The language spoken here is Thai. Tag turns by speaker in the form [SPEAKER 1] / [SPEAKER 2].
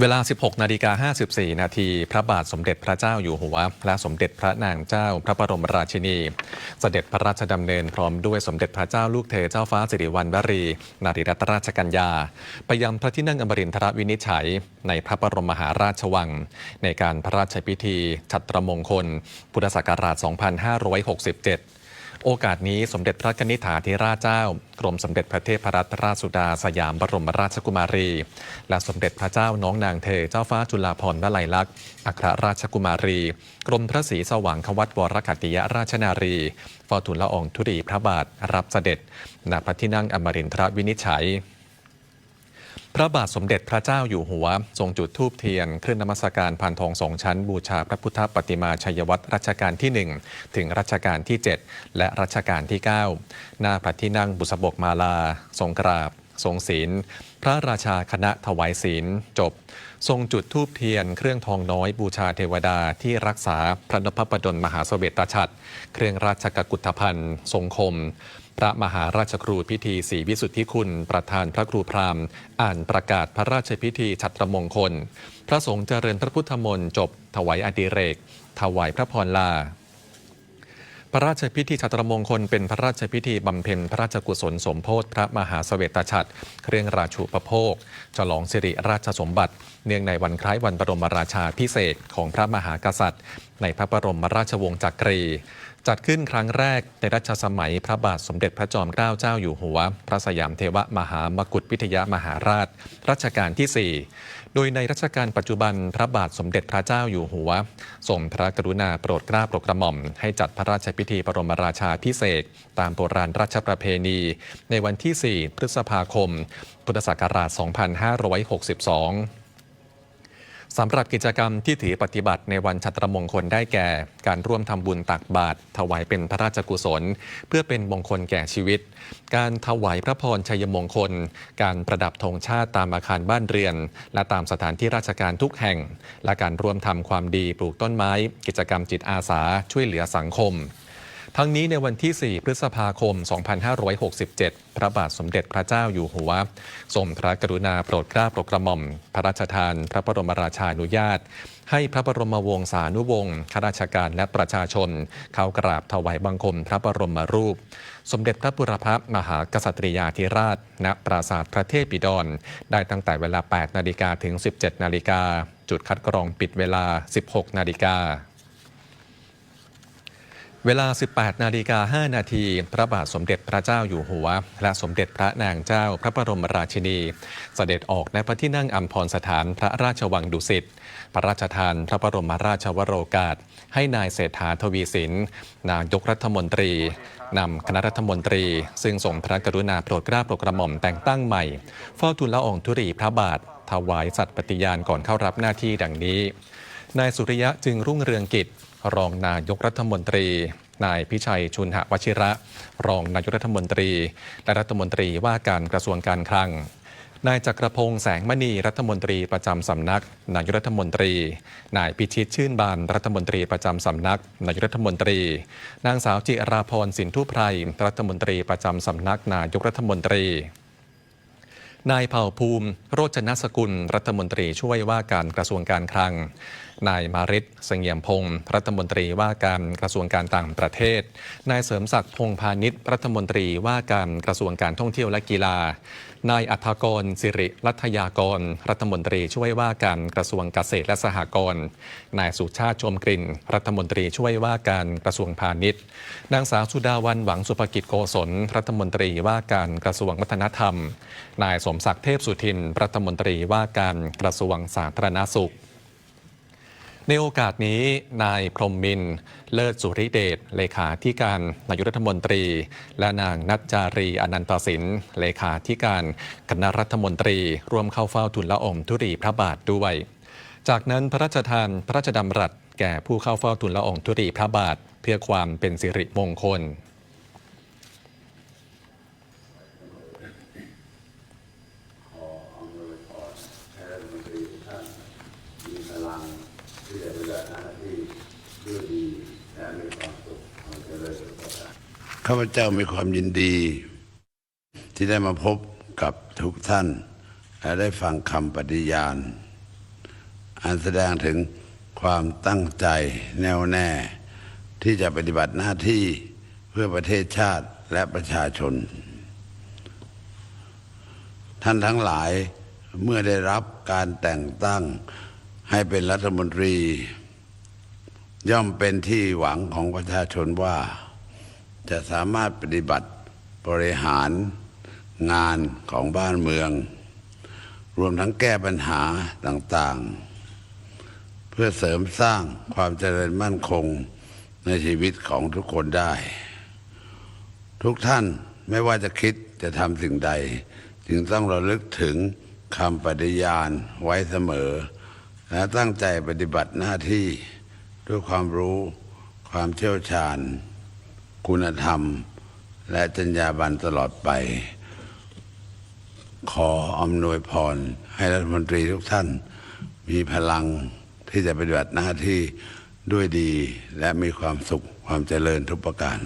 [SPEAKER 1] เวลา 16 นาฬิกา 54 นาที พระบาทสมเด็จพระเจ้าอยู่หัว และสมเด็จพระนางเจ้าพระบรมราชินี เสด็จพระราชดำเนินพร้อมด้วยสมเด็จพระเจ้าลูกเธอเจ้าฟ้าสิริวัณวรี นารีรัตนราชกัญญา ไปยังพระที่นั่งอมรินทรวินิจฉัย ในพระบรมมหาราชวัง ในการพระราชพิธี ฉัตรมงคล พุทธศักราช 2567 โอกาสนี้สมเด็จพระนิษฐาธิราชเจ้า กรมสมเด็จพระเทพรัตนราชสุดาสยามบรมราชกุมารี และสมเด็จพระเจ้าน้องนางเธอเจ้าฟ้าจุฬาภรณ์วลัยลักษณ์อัครราชกุมารี กรมพระศรีสว่างควัตวรคัตติยราชนารีฟอทุนละอองธุรีพระบาทรับเสด็จณพระที่นั่งอมรินทรวินิจฉัย พระบาทสมเด็จพระเจ้าอยู่หัว ทรงจุดธูปเทียน ขึ้นนมัสการพันทองสองชั้น บูชาพระพุทธปฏิมาชัยวัตรรัชกาลที่ 1 ถึงรัชกาลที่ 7 และรัชกาลที่ 9 หน้าพระที่นั่งบุษบกมาลา ทรงกราบ ทรงศีล พระราชาคณะถวายศีลจบ ทรงจุดธูปเทียน เครื่องทองน้อยบูชาเทวดาที่รักษาพระนพประดลมหาเสวตฉัตรเครื่องราชกกุฏธภัณฑ์ทรงคม พระมหาราชครูพิธีศรีวิสุทธิคุณ ประธานพระครูพราหมณ์ อ่านประกาศพระราชพิธีฉัตรมงคล พระสงฆ์เจริญพระพุทธมนต์จบ ถวายอดิเรก ถวายพระพรลา พระราชพิธีชัตรมงคลเป็นพระราชพิธีบำเพ็ญพระราชกุศลสมโพธิพระมหาสเสวตฉัตรเครื่องราชูปโภค ฉลองสิริราชสมบัติ เนื่องในวันคล้ายวันบรมราชาพิเศษของพระมหากษัตริย์ในพระบรมราชวงศ์จักรี จัดขึ้นครั้งแรกในรัชสมัยพระบาทสมเด็จพระจอมเกล้าเจ้าอยู่หัว พระสยามเทวมหามกุฏวิทยามหาราช รัชกาลที่ 4 โดยในรัชกาลปัจจุบันพระบาทสมเด็จพระเจ้าอยู่หัวทรงพระกรุณาโปรดเกล้าโปรดกระหม่อม ให้จัดพระราชพิธีบรมราชาพิเศษ ตามโบราณราชประเพณี ในวันที่ 4 พฤษภาคม พุทธศักราช 2562 สำหรับกิจกรรมที่ถือปฏิบัติในวันชัตรมงคลได้แก่ การร่วมทำบุญตักบาตรถวายเป็นพระราชกุศล เพื่อเป็นมงคลแก่ชีวิต การถวายพระพรชัยมงคล การประดับธงชาติตามอาคารบ้านเรือน และตามสถานที่ราชการทุกแห่ง และการร่วมทำความดีปลูกต้นไม้ กิจกรรมจิตอาสาช่วยเหลือสังคม ทั้งนี้ในวันที่ 4 พฤษภาคม 2567 พระบาทสมเด็จพระเจ้าอยู่หัวทรงพระกรุณาโปรดเกล้าโปรดกระหม่อม พระราชทาน พระบรมราชานุญาต ให้พระบรมวงศานุวงศ์ข้าราชการและประชาชน เข้ากราบถวายบังคมพระบรมรูป สมเด็จพระบุรพมหากษัตริยาธิราช ณ ปราสาทพระเทพบิดรได้ตั้งแต่เวลา 8 นาฬิกาถึง 17 นาฬิกาจุดคัดกรองปิดเวลา 16 นาฬิกา เวลา 18 นาฬิกา 5 นาที พระบาทสมเด็จพระเจ้าอยู่หัว และสมเด็จพระนางเจ้าพระบรมราชินี เสด็จออกในพระที่นั่งอัมพรสถานพระราชวังดุสิต พระราชทานพระบรมราชวโรกาส ให้นายเศรษฐาทวีสิน นายกรัฐมนตรีนำคณะรัฐมนตรี ซึ่งทรงพระกรุณาโปรดเกล้าโปรดกระหม่อมแต่งตั้งใหม่เฝ้าทูลละอองธุรีพระบาท ถวายสัตย์ปฏิญาณก่อนเข้ารับหน้าที่ดังนี้ นายสุริยะจึงรุ่งเรืองกิจ รองนายกรัฐมนตรี นายพิชัยชุนหวชิระ รองนายกรัฐมนตรี และรัฐมนตรีว่าการกระทรวงการคลัง นายจักรพงษ์แสงมณีรัฐมนตรีประจำสำนัก นายกรัฐมนตรี นายพิชิตชื่นบานรัฐมนตรีประจำสำนัก นายกรัฐมนตรี นางสาวจิราพรสินทุไพรรัฐมนตรีประจำสำนัก นายกรัฐมนตรีนายเผ่าภูมิ โรจนสกุล รัฐมนตรีช่วยว่าการกระทรวงการคลัง นายมาริศเสงี่ยมพงศ์รัฐมนตรีว่าการกระทรวงการต่างประเทศ นายเสริมศักดิ์พงพาณิชย์รัฐมนตรีว่าการกระทรวงการท่องเที่ยวและกีฬา นายอัธกรสิริรัตยากร รัฐมนตรีช่วยว่าการกระทรวงเกษตรและสหกรณ์ นายสุชาติชมกลิ่น รัฐมนตรีช่วยว่าการกระทรวงพาณิชย์ นางสาวสุดาวันหวังสุภกิจโกศล รัฐมนตรีว่าการกระทรวงวัฒนธรรม นายสมศักดิ์เทพสุทิน รัฐมนตรีว่าการกระทรวงสาธารณสุข ในโอกาสนี้นายพรหมมินทร์เลิศสุริเดชเลขาธิการนายกรัฐมนตรี และนางนัจจารีอนันตสินเลขาธิการคณะรัฐมนตรี ร่วมเข้าเฝ้าทุนละอองธุรีพระบาทด้วย จากนั้นพระราชทานพระราชดำรัสแก่ผู้เข้าเฝ้าทุนละอองธุรีพระบาท เพื่อความเป็นสิริมงคล
[SPEAKER 2] มีพลังที่จะปฏิบัติหน้าที่ด้วยดีและมีความสุขความเจริญสุขภาพ ข้าพเจ้ามีความยินดี ที่ได้มาพบกับทุกท่าน และได้ฟังคำปฏิญาณ อันแสดงถึงความตั้งใจแน่วแน่ ที่จะปฏิบัติหน้าที่เพื่อประเทศชาติและประชาชน ท่านทั้งหลายเมื่อได้รับการแต่งตั้งให้เป็นรัฐมนตรี ย่อมเป็นที่หวังของประชาชนว่า จะสามารถปฏิบัติบริหารงานของบ้านเมือง รวมทั้งแก้ปัญหาต่างๆ เพื่อเสริมสร้างความเจริญมั่นคงในชีวิตของทุกคนได้ ทุกท่านไม่ว่าจะคิดจะทำสิ่งใด จึงต้องระลึกถึงคำปฏิญาณไว้เสมอ และตั้งใจปฏิบัติหน้าที่ด้วยความรู้ความเชี่ยวชาญ คุณธรรม และจรรยาบรรณตลอดไป ขออำนวยพร ให้รัฐมนตรีทุกท่าน มีพลังที่จะปฏิบัติหน้าที่ด้วยดีและมีความสุขความเจริญทุกประการ